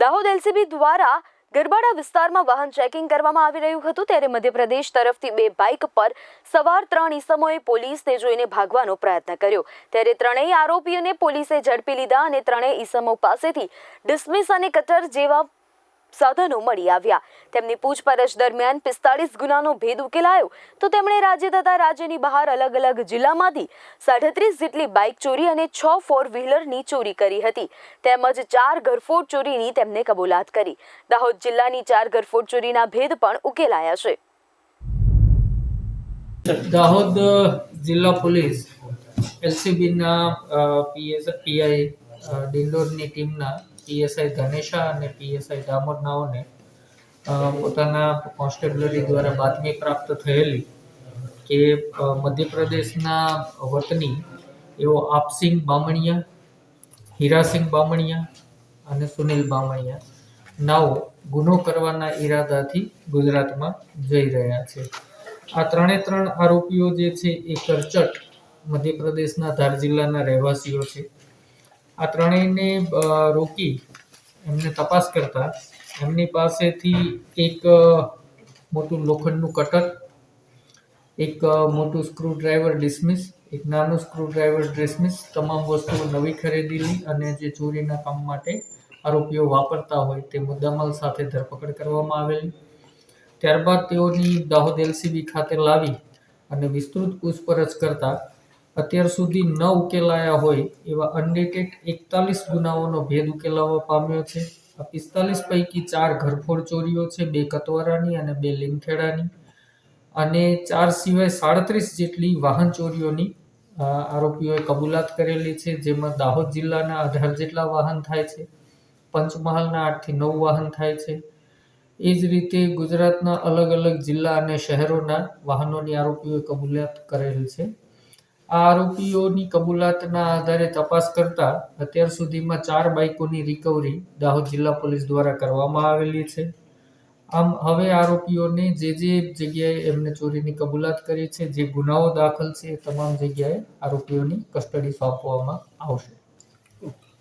Dahod LCB દ્વારા ગરબાડા વિસ્તારમાં વાહન ચેકિંગ કરવામાં આવી રહ્યું હતું. ત્યારે મધ્યપ્રદેશ તરફથી બે બાઇક પર સવાર ત્રણ ઈસમોએ પોલીસને જોઈને ભાગવાનો પ્રયત્ન કર્યો. ત્યારે ત્રણેય આરોપીઓને પોલીસે ઝડપી લીધા અને ત્રણેય ઈસમો પાસેથી ડિસમિસ અને કટર જેવા સાધનો મળી આવ્યા. તેમની પૂછપરછ દરમિયાન પિસ્તાળીસ ગુનાનો ભેદ ઉકેલાયો. તો તેમણે રાજ્ય તથા રાજ્યની બહાર અલગ અલગ જિલ્લામાંથી સાડત્રીસ જેટલી બાઇક ચોરી અને છ ફોર વ્હીલરની ચોરી કરી હતી. તેમજ ચાર ઘરફોડ ચોરીની તેમને કબૂલાત કરી. દાહોદ જિલ્લાની ચાર ઘરફોડ ચોરીના ભેદ પણ ઉકેલાયા છે. દાહોદ જિલ્લા પોલીસ, એલસીબીના પીએસ પીઆઈ ડિંડોરની ટીમના પીએસઆઈ ધનેશા અને પીએસઆઈ દામોદનાઓને અ, પોતાના કોન્સ્ટેબલરી દ્વારા બાતમી પ્રાપ્ત થયેલી કે મધ્યપ્રદેશના વતની એવો આપસિંગ બામણિયા હીરાસિંગ બામણિયા અને સુનિલ બામણિયા નાઓ ગુનો કરવાના ઈરાદાથી ગુજરાતમાં જઈ રહ્યા છે. આ ત્રણે ત્રણ આરોપીઓ જે છે એ કરચટ મધ્યપ્રદેશના ધાર જિલ્લાના રહેવાસીઓ છે. આ ત્રણેયને રોકી એમને તપાસ કરતા એમની પાસેથી એક મોટું લોખંડનું કટર, એક મોટું સ્ક્રૂ ડ્રાઈવર ડિસમિસ, એક નાનું સ્ક્રૂડ્રાઈવર ડિસમિસ, તમામ વસ્તુઓ નવી ખરીદેલી અને જે ચોરીના કામ માટે આરોપીઓ વાપરતા હોય તે મુદ્દામાલ સાથે ધરપકડ કરવામાં આવેલી. ત્યારબાદ તેઓની દાહોદ એલસીબી ખાતે લાવી અને વિસ્તૃત પૂછપરછ કરતા અત્યાર સુધી ન ઉકેલાયા હોય એવા અનડેટેડ એકતાલીસ ગુનાઓનો ભેદ ઉકેલાવા પામ્યો છે. આ પિસ્તાલીસ પૈકી ચાર ઘરફોડ ચોરીઓ છે, બે કતવારાની અને બે લીમખેડાની. અને ચાર સિવાય સાડત્રીસ જેટલી વાહન ચોરીઓની આરોપીઓએ કબૂલાત કરેલી છે, જેમાં દાહોદ જિલ્લાના અઢાર જેટલા વાહન થાય છે, પંચમહાલના આઠથી નવ વાહન થાય છે. એ જ રીતે ગુજરાતના અલગ અલગ જિલ્લા અને શહેરોના વાહનોની આરોપીઓએ કબૂલાત કરેલ છે. આ આરોપીઓની કબૂલાતના આધારે તપાસ કરતા અત્યાર સુધીમાં ચાર બાઇકોની રિકવરી દાહોદ જિલ્લા પોલીસ દ્વારા કરવામાં આવેલી છે. આમ, હવે આરોપીઓને જે જે જગ્યાએ એમને ચોરીની કબૂલાત કરી છે, જે ગુનાઓ દાખલ છે, એ તમામ જગ્યાએ આરોપીઓની કસ્ટડી સોંપવામાં આવશે.